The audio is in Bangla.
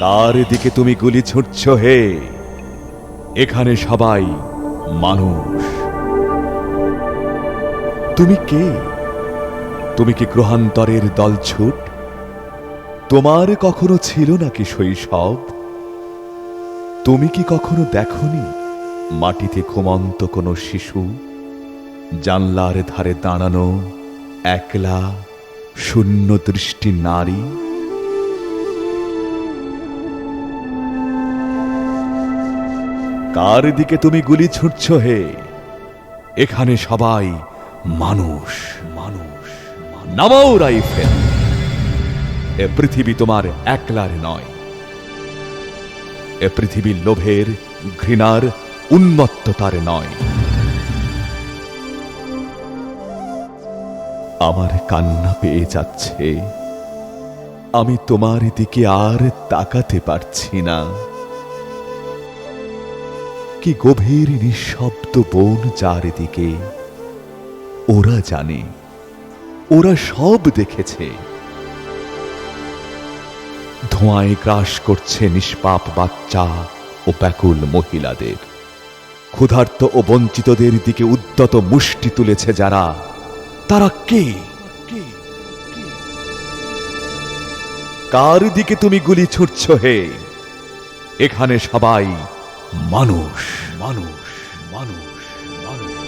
কার দিকে তুমি গুলি ছুটছ হে। এখানে সবাই মানুষ। তুমি কে? তুমি কি গ্রহান্তরের দলছুট? তোমার কখনো ছিল নাকি শৈশব? তুমি কি কখনো দেখনি মাটিতে ঘুমন্ত কোনো শিশু, জানলার ধারে দাঁড়ানো একলা শূন্য দৃষ্টি নারী? কার দিকে তুমি গুলি ছুটছ হে? এখানে সবাই মানুষ মানুষ নামাও রাইফেল। এ পৃথিবী তোমার একলার নয়। এ পৃথিবী লোভের, ঘৃণার, উন্মত্ততার নয়। আমার কান্না পেয়ে যাচ্ছে। আমি তোমার দিকে আর তাকাতে পারছি না। কি গভীর নিঃশব্দ বন চারিদিকে? ওরা জানে। ওরা সব দেখেছে। ধোঁয়ায় গ্রাস করছে নিষ্পাপ বাচ্চা ও ব্যাকুল মহিলাদের। ক্ষুধার্ত ও বঞ্চিতদের দিকে উদ্যত মুষ্টি তুলেছে যারা। তারা কে? কার দিকে তুমি গুলি ছুটছ হে? এখানে সবাই মানুষ মানুষ মানুষ মানুষ।